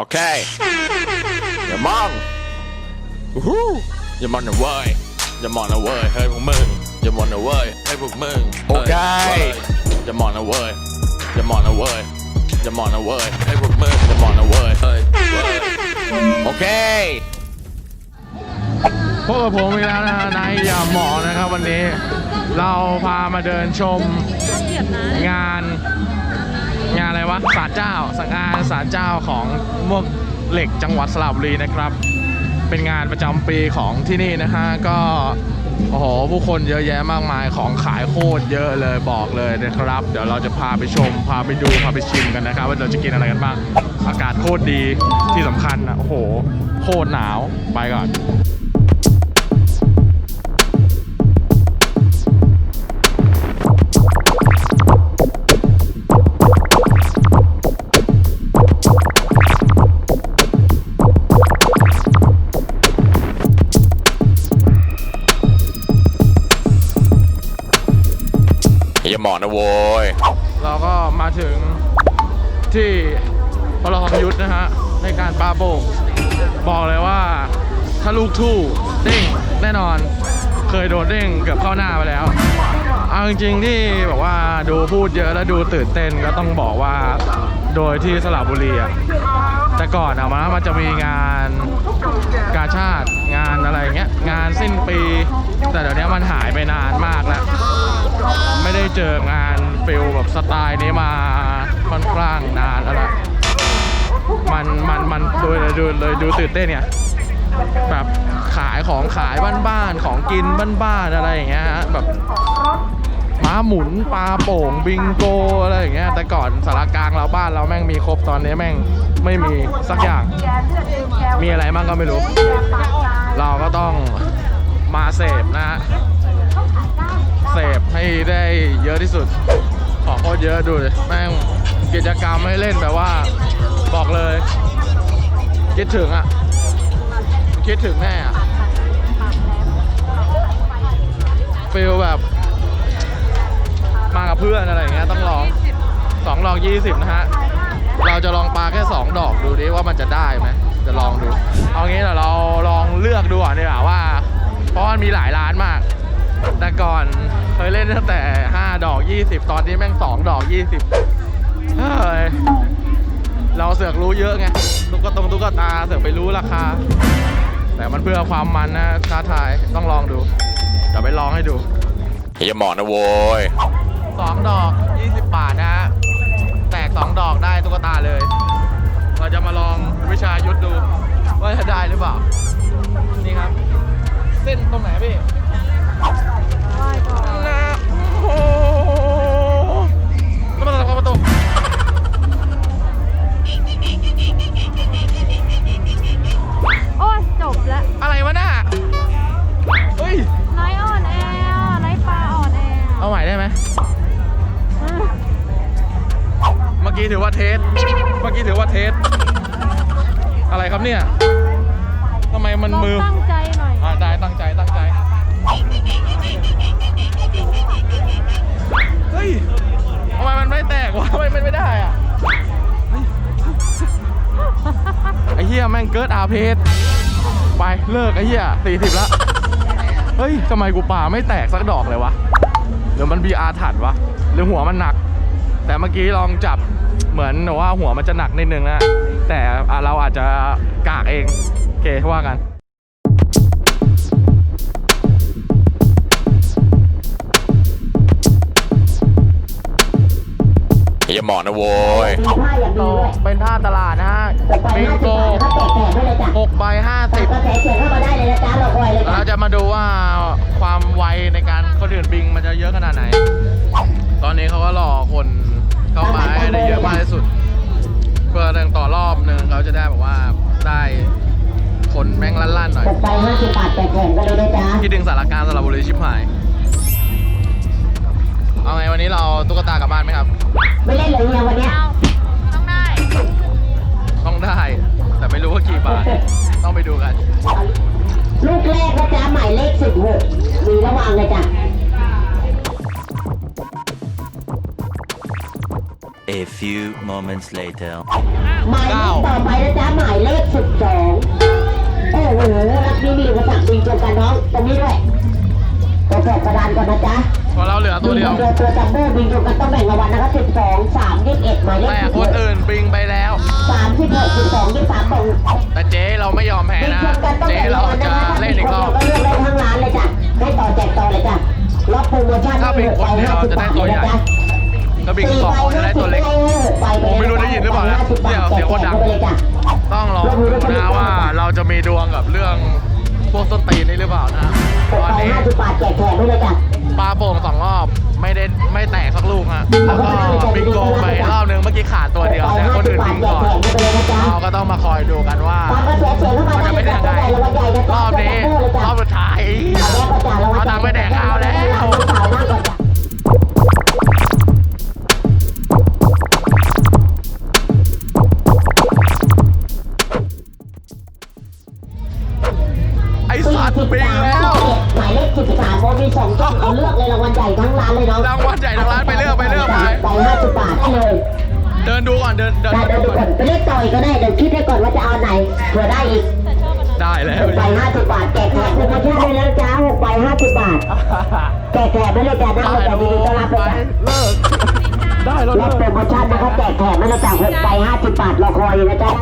โอเคอย่ามองอู้หูอย่ามองนะเว้ยอย่ามองนะเว้ยเฮ้ยพวกมึงอย่ามองนะเว้ยเฮ้ยพวกมึงโอเค อย่ามองนะเว้ยอย่ามองนะเว้ยอย่ามองนะเว้ยเฮ้ยพวกมึงอย่ามองนะเว้ยเฮ้ยเว้ยโอเค พบกับผมอีกแล้วนะฮะนายอย่าหมอนะครับวันนี้ เราพามาเดินชมงาน งานอะไรวะศาลเจ้าสังงานศาลเจ้าของมวกเหล็กจังหวัดสระบุรีนะครับ เป็นงานประจำปีของที่นี่นะฮะก็โอ้โหผู้คนเยอะแยะมากมายของขายโคตรเยอะเลยบอกเลยนะครับ เดี๋ยวเราจะพาไปชม พาไปดูพาไปชิมกันนะครับ ว่าเราจะกินอะไรกันบ้างอากาศโคตรดีที่สำคัญนะโอ้โหโคตรหนาวไปก่อน มอนะโว้ยเราก็มาถึงที่พลทองยุทธนะฮะ ในการปาโป่งบอกเลยว่าถ้าลูกทู่เด้งแน่นอนเคยโดนเด้งเกือบเข้าหน้าไปแล้วเอาจริงๆที่บอกว่าดูพูดเยอะแล้วดูตื่นเต้นก็ต้องบอกว่าโดยที่สระบุรีอะแต่ก่อนอะมันมันจะมีงานกาชาติงานอะไรเงี้ยงานสิ้นปี แต่เดี๋ยวนี้มันหายไปนานมากแล้ว ไม่ได้เจองานฟิลแบบสไตล์นี้มาค่อนข้างนานแล้วล่ะมันมันมันดูเลยดูเลยดูตื่นเต้นเนี่ยแบบขายของขายบ้านๆของกินบ้านๆอะไรอย่างเงี้ยแบบม้าหมุนปลาโป่งบิงโกอะไรอย่างเงี้ยแต่ก่อนสารกลางเราบ้านเราแม่งมีครบตอนนี้แม่งไม่มีสักอย่าง มีอะไรบ้างก็ไม่รู้ เราก็ต้องมาเสพนะฮะ เสพให้ได้เยอะที่สุด ของโคตรเยอะดูดิแม่งกิจกรรมให้เล่นแบบว่า บอกเลย คิดถึงอะ คิดถึงแน่อะฟิลแบบ มากับเพื่อนอะไรอย่างเงี้ยต้องลองสองลองยี่สิบนะฮะ เราจะลองปลาแค่สองดอกดูดิว่ามันจะได้ไหมจะลองดู เอางี้เดี๋ยวเราลองเลือกดูก่อนดีกว่าว่า เพราะมันมีหลายร้านมาก แต่ก่อน เคยเล่นตั้งแต่ 5 ดอก 20 ตอนนี้แม่ง 2 ดอก 20เฮ้ยเราเสือกรู้เยอะไงตุ๊กตงตุ๊กตาเสือกไปรู้ราคา แต่มันเพื่อความมันนะท้าทายต้องลองดูเดี๋ยวไปลองให้ดูอย่ามองนะโว้ย2ดอก 20 บาทนะฮะแตก 2 ดอกได้ตุ๊กตาเลย เราจะมาลองวิชายุทธดู ว่าจะได้หรือเปล่า นี่ครับ เส้นตรงไหนพี่นะโกี้ถือว่าเทส เมื่อกี้ถือว่าเทส อะไรครับเนี่ยทำไมมันมือตั้งใจหน่อยอ่าได้ตั้งใจตั้งใจ เฮ้ยทำไมมันไม่แตกวะทำไมมันไม่ได้อะเฮ้ยไอ้เหี้ยแม่งเกิดอาเพสไปเลิกไอ้เหี้ยสี่สิบละเฮ้ยทำไมกูป่าไม่แตกสักดอกเลยวะหรือมันบีอาถัดวะหรือหัวมันหนัก แต่เมื่อกี้ลองจับ เหมือนว่าหัวมันจะหนักนิดนึงนะ แต่อะเราอาจจะกากเองโอเคว่ากันอย่ามองนะโว้ยมีผ้าอย่างดีด้วยเป็นท่าตลาดนะฮะบิงโกถ้าแจกแถมด้วยเลยจ้ะ6ใบ50ก็แจกเขียนเข้ามาได้เลยนะจ๊ะเราคอยเลยจ้ะเราจะมาดูว่าความไวในการคนอื่นบิงมันจะเยอะขนาดไหน ตอนนี้เขาก็รอคน เข้ามาให้ได้เยอะมากที่สุด เพื่อเรื่องต่อรอบหนึ่งเขาจะได้แบบว่าได้คนแม่งลั่นๆหน่อยตกไปห้าสิบบาทแจกแถมกันเลยนะจ๊ะคิดถึงสารการสระบุรีชิบหาย เอาไงวันนี้เราตุ๊กตากลับบ้านไหมครับ ไม่เล่นเลยเนี่ยวันเนี้ยเอาต้องได้ ต้องได้ แต่ไม่รู้ว่ากี่บาท ต้องไปดูกัน ลูกแรกนะจ๊ะหมายเลขสิบหกมีระหว่างเลยจ้ะ A few moments later หมายเลขต่อไปนะจ๊ะหมายเลขสิบสองโอ้โหรักนี่มีอุปสรรคจริงจังกันน้องตรงนี้ด้วยตัวแสบกระดานก่อนนะจ๊ะของเราเหลือตัวเดียวตัวจัมโบ้บิงอยู่กันต้องแบ่งรางวัลนะครับสิบสองสามยี่สิบเอ็ดหมายเลขแต่คนอื่นบิงไปแล้วสามสิบหกสิบสองยี่สามตรงแต่เจ๊เราไม่ยอมแพ้นะ เจ๊เราจะเล่นอีกรอบก็เลือกได้ทั้งร้านเลยจ้ะได้ต่อแจกต่อเลยจ้ะรับโปรโมชั่นได้าเป็นคนเดียวจะได้ตัวใหญ่ ก็บิงสองคนจะได้ตัวเล็กผมไม่รู้ได้ยินหรือเปล่านะเดี๋ยเสียงคนดังต้องรองดูนะว่าเราจะมีดวงกับเรื่องพวกส้นตีนนี่หรือเปล่านะตอนนี้ปลาโป่งสองรอบไม่ได้ไม่แตกสักลูกฮะแล้วก็บิงโกไปรอบนึงเมื่อกี้ขาดตัวเดียวแต่คนอื่นบิงก่อนเราก็ต้องมาคอยดูกันว่าตามกระแสเสียงเข้ามามันจะเป็นยังไงรอบนี้ร ๆต้อนรับเลยจ้าเลิก ได้แล้วรับเลิกโปรโมชั่นนะครับแจกแถมไม่เลยจ้าหกใบห้าสิบบาทรอคอยอยู่นะจ๊ะ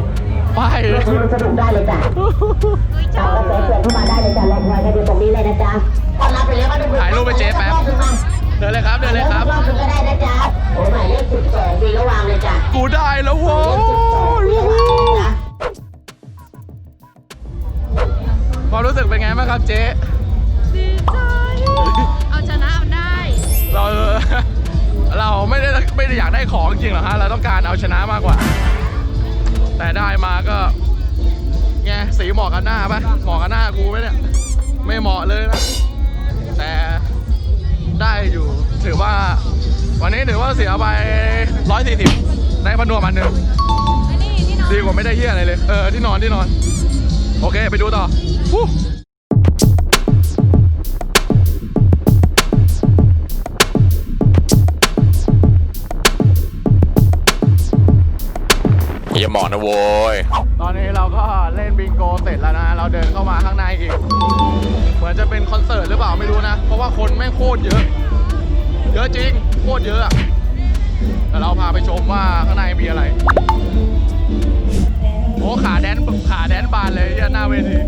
ไปสนุกสนุกได้เลยจ้ะตามกระแสเสียงเข้ามาได้เลยจ้ะรอคอยกันอยู่ตรงนี้เลยนะจ๊ะต้อนรับไปแล้วมาดูถ่ายรูปไปเจ๊แป๊บ เดินเลยครับ เดินเลยครับ รอบนึงก็ได้นะจ๊ะโอ้หมายเลขสิบสองมีระวางเลยจ้ะกูได้แล้วโว้เลขสิบสองมีระวางเลยจ้ะความรู้สึกเป็นไงบ้างครับเจ๊ เราเราไม่ได้ไม่ได้อยากได้ของจริงหรอกฮะ เราต้องการเอาชนะมากกว่า แต่ได้มาก็ไงสีเหมาะกับหน้าปะเหมาะกับหน้ากูไหมเนี่ย ไม่เหมาะเลยนะ แต่ได้อยู่ถือว่า วันนี้ถือว่าเสียไปร้อยสี่สิบได้พันนวมอันหนึ่งอันนี้ที่นอนดีกว่าไม่ได้เฮียอะไรเลย เออที่นอนที่นอน โอเคไปดูต่อ อย่าหมอนนะโว้ยตอนนี้เราก็เล่นบิงโกเสร็จแล้วนะ เราเดินเข้ามาข้างในอีก เหมือนจะเป็นคอนเสิร์ตหรือเปล่าไม่รู้นะ เพราะว่าคนแม่งโคตรเยอะ เยอะจริง โคตรเยอะอะแต่เราพาไปชมว่าข้างในมีอะไร โอ้ขาแดนขาแดนบานเลยเหี้ยหน้าเวที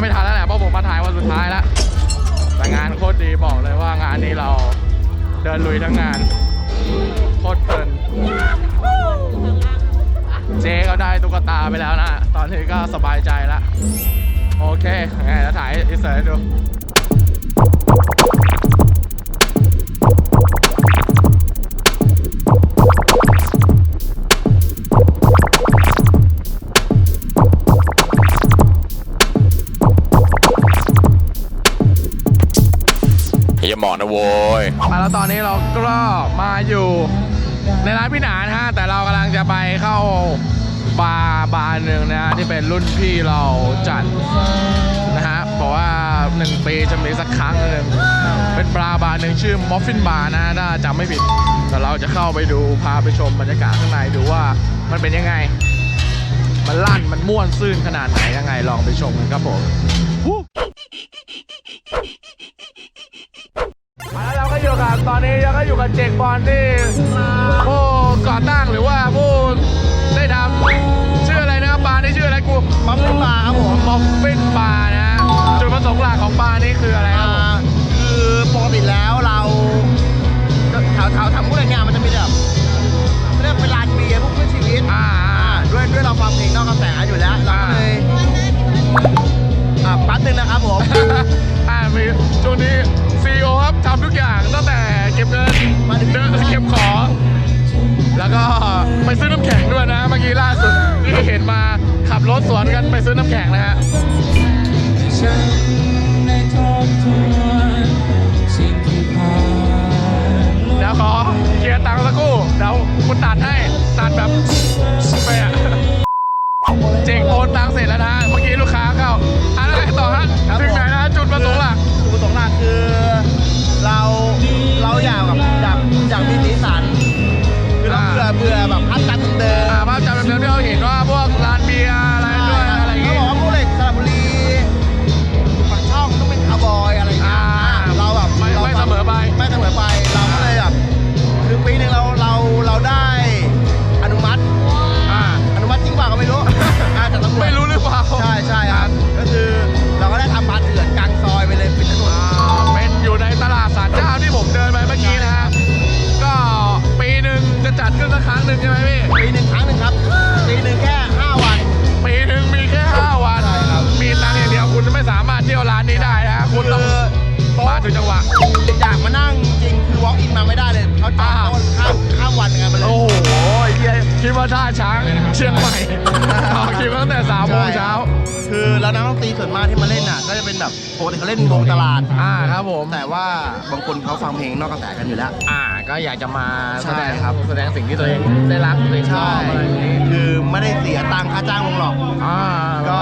ไม่ทันแล้วแหละเพราะผมมาถ่ายวันสุดท้ายแล้วแต่งานโคตรดีบอกเลยว่างานนี้เราเดินลุยทั้งงาน โคตรเพลินเจ๊ก็ได้ตุ๊กตาไปแล้วนะ ตอนนี้ก็สบายใจแล้วโอเคไงแล้วถ่ายอินเสิร์ดู หมอนะโว้ยมาแล้วตอนนี้เราก็มาอยู่ในร้านพี่หนานฮะ แต่เรากำลังจะไปเข้าบาร์บาร์หนึ่งนะฮะที่เป็นรุ่นพี่เราจัดนะฮะเพราะว่าหนึ่งปีจะมีสักครั้งหนึ่งเป็นบาร์บาร์หนึ่งชื่อมอฟฟินบาร์นะน่าจำไม่ผิดแต่เราจะเข้าไปดูพาไปชมบรรยากาศข้างในดูว่ามันเป็นยังไง มันลั่นมันม่วนซื่นขนาดไหนยังไงลองไปชมกันครับผมมาแล้วเราก็อยู่กับตอนนี้เราก็อยู่กับเจกบอลที่ผู้ก่อตั้งหรือว่าผู้ ด้วยด้วยเราฟังเพลงนอกกระแสอยู่แล้วเราก็เลยอะแป๊บนึงนะครับผม อ่ามีช่วงนี้ซีโอครับทำทุกอย่างตั้งแต่เก็บเงินมาถึง เดินเก็บของ แล้วก็ไปซื้อน้ำแข็งด้วยนะ เมื่อกี้ล่าสุดที่เห็นมาขับรถสวนกันไปซื้อน้ำแข็งนะฮะ ว่าท่าช้างเชียงใหม่ต่อคิวตั้งแต่สามโมงเช้า คือแล้วนักดนตรีส่วนมากที่มาเล่นน่ะก็จะเป็นแบบปกติเขาเล่นวงตลาดอ่าครับผมแต่ว่าบางคนเขาฟังเพลงนอกกระแสกันอยู่แล้ว อ่า ก็อยากจะมาใช่แสดงครับแสดงสิ่งที่ตัวเองได้รักตัวเองชอบอะไรอย่างนี้คือไม่ได้เสียตังค่าจ้างวงหรอกอ่าก็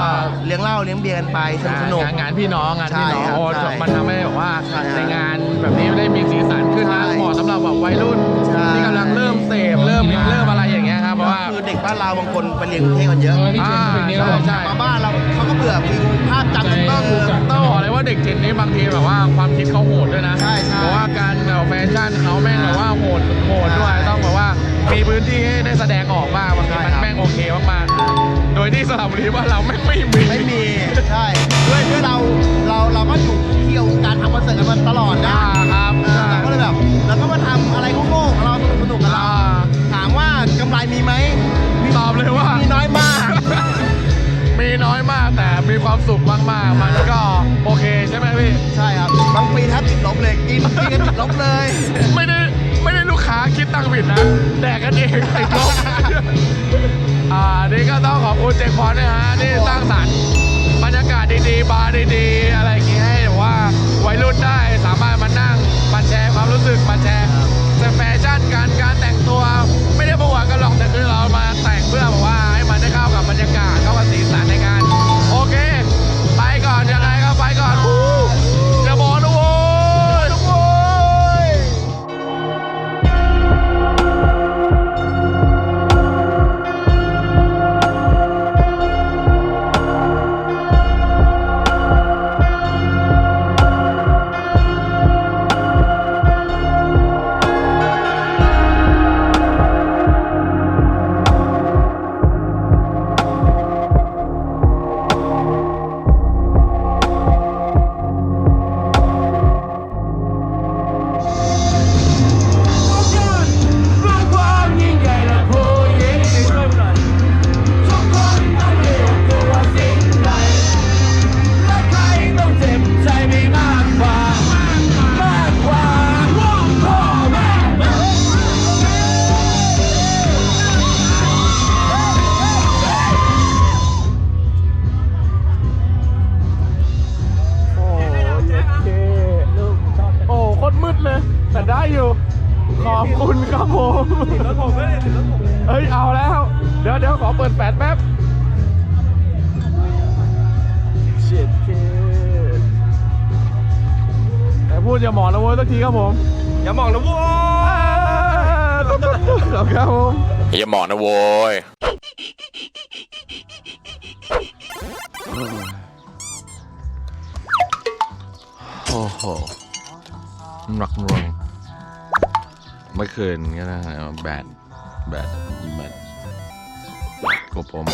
เลี้ยงเหล้าเลี้ยงเบียร์กันไปสนุกสนุกงานงานพี่น้องงานพี่น้องใช่ครับโอ้ใช่มันทำให้แบบว่าใช่ครับในงานแบบนี้ได้มีสีสันขึ้นนะใช่เหมาะสำหรับแบบวัยรุ่นใช่ที่กำลังเริ่มเสพเริ่มเริ่มอะไรอย่าง เงี้ยครับเพราะว่าคือเด็กบ้านเราบางคนไปเรียนกรุงเทพกันเยอะอ่าใช่ใช่มาบ้านเราเขาก็เบื่อฟิลภาพจำเดิมๆต้องบอกเลยว่าเด็กเจนนี้บางทีแบบว่าความคิดเขาโหดด้วยนะใช่ใช่เพราะว่าการแบบแฟชั่นเขาแม่งแบบว่าโหดโหดด้วยต้องแบบว่ามีพื้นที่ให้ได้แสดงออกบ้างบางทีมันแม่งโอเคมากๆโดยที่สระบุรีว่านเราแม่งไม่มีไม่มีใช่ด้วยด้วยเราเราเราก็อยู่เที่ยวการทำคอนเสิร์ตกันมาตลอดนะอ่าครับเออเราก็เลยแบบเราก็มาทำอะไรโง่ๆของเราสนุกสนุกๆกับเราอ่าถามว่ากำไรมีไหมมีตอบเลยว่ามีน้อยมาก มีน้อยมากแต่มีความสุขมากๆ มันก็โอเคใช่ไหมพี่ ใช่ครับบางปีแทบติดลบเลยกินกินกันติดลบเลย ไม่ได้ไม่ได้ลูกค้าคิดตังค์ผิดนะแดกกันเองติดลบอ่านี่ก็ต้องขอบคุณเจคพรนะฮะที่สร้างสรรค์บรรยากาศดีๆ บาร์ดีๆ อะไรอย่างงี้ให้แบบว่าวัยรุ่นได้สามารถมานั่งมาแชร์ความรู้สึกมาแชร์ แฟชั่นการการแต่งตัว ไม่ได้ประวัติกันหรอกแต่คือเรามาแต่งเพื่อแบบว่าให้มันได้เข้ากับบรรยากาศเข้ากับสีสัน ทีครับผม อย่ามองนะโว้ยขอบครับผม อย่าหมอนนะโว้ยโอ้โหหนักหน่วงเมื่อคืนก็นะแบดแบดแบดก็ผม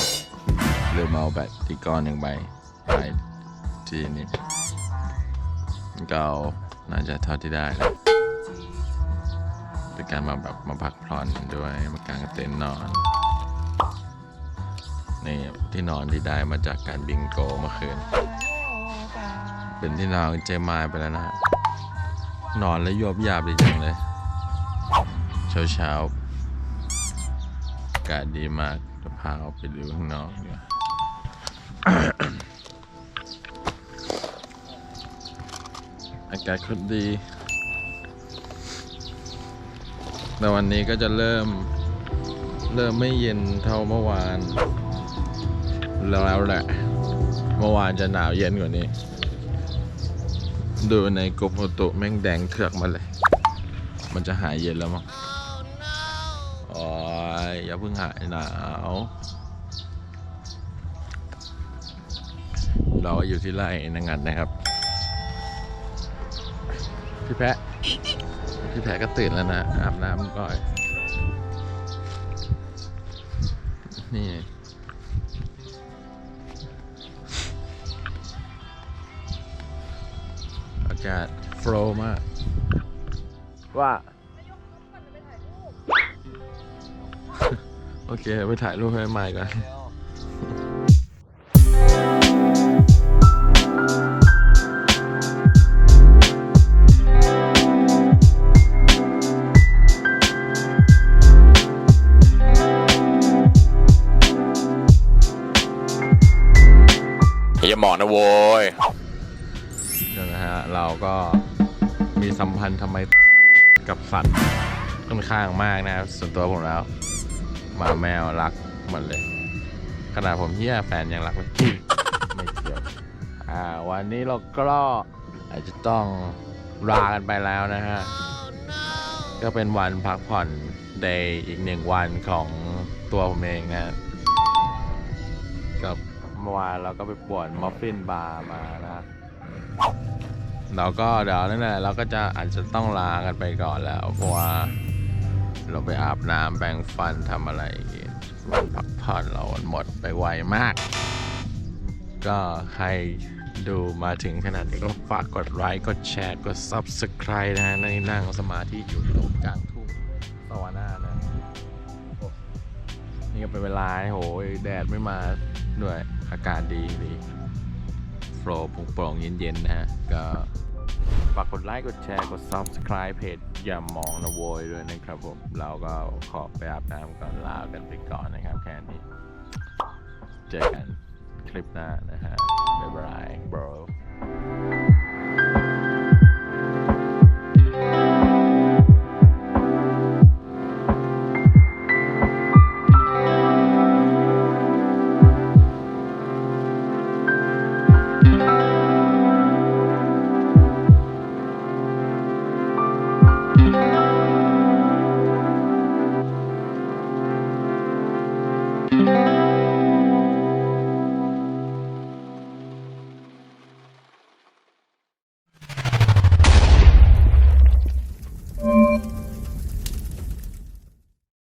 ลืมเอาแบตที่ก้อนหนึ่งใบไปที่นี่ก็เอา น่าจะเท่าที่ได้ครับไปเป็นการมาแบบมาพักผ่อนด้วยมากางเต็นท์นอนนี่ที่นอนที่ได้มาจากการบิงโกเมื่อคืน เป็นที่นอนเจมายไปแล้วนะนอนแล้วยวบยาบดีจังเลย เช้าเช้าๆอากาศดีมากจะพาออกไปดูข้างนอกดีกว่า อากาศคตรดี แต่วันนี้ก็จะเริ่ม เริ่มไม่เย็นเท่าเมื่อวาน แล้วแหละ เมื่อวานจะหนาวเย็นกว่านี้ ดูในกรมอุตุแม่งแดงเถือกมาเลย มันจะหายเย็นแล้วมั้งโอ้ยอย่าเพิ่งหายหนาว เราอยู่ที่ไร่นางงัดนะครับ พี่แพะพี่แพะก็ตื่นแล้วนะ อาบน้ำก่อน นี่ อากาศโฟลว์มาก ว่า โอเค ไปถ่ายรูปให้ใหม่ก่อน อย่าหมอนนะโว้ยนะฮะเราก็มีสัมพันธ์ทำไมกับสัตว์ค่อนข้างมากนะครับส่วนตัวผมแล้วหมาแมวรักหมดเลย ขนาดผมเฮียแฟนยังรักเลยไม่เกี่ยวอ่าวันนี้เราก็อาจจะต้องลากันไปแล้วนะฮะ ก็เป็นวันพักผ่อนในอีกหนึ่งวันของตัวผมเองนะ มื่อวานเราก็ไปป่วนมอฟฟินบาร์มานะ เราก็เดี๋ยวนั่นแหละเราก็จะอาจจะต้องลากันไปก่อนแล้ว เพราะว่าเราไปอาบน้ำแปรงฟันทำอะไรวันพักผ่อนเราหมดไปไวมาก ก็ใครดูมาถึงขนาดนี้ก็ฝากกดไลค์กดแชร์กด Subscribe นะฮะในนั่งสมาธิอยู่ตรงกลางทุ่งสวานานะโอ้นี่ก็เป็นเวลาโหยแดดไม่มาด้วย อากาศดีดีโฟล์โปร่งเย็นๆนะฮะ ก็ฝากกดไลค์กดแชร์กด Subscribe เพจอย่ามองนะโวยด้วยนะครับผม เราก็ขอไปอาบน้ำก่อนลากันไปก่อนนะครับแค่นี้ เจอกันคลิปหน้านะฮะ บ๊ายบาย bro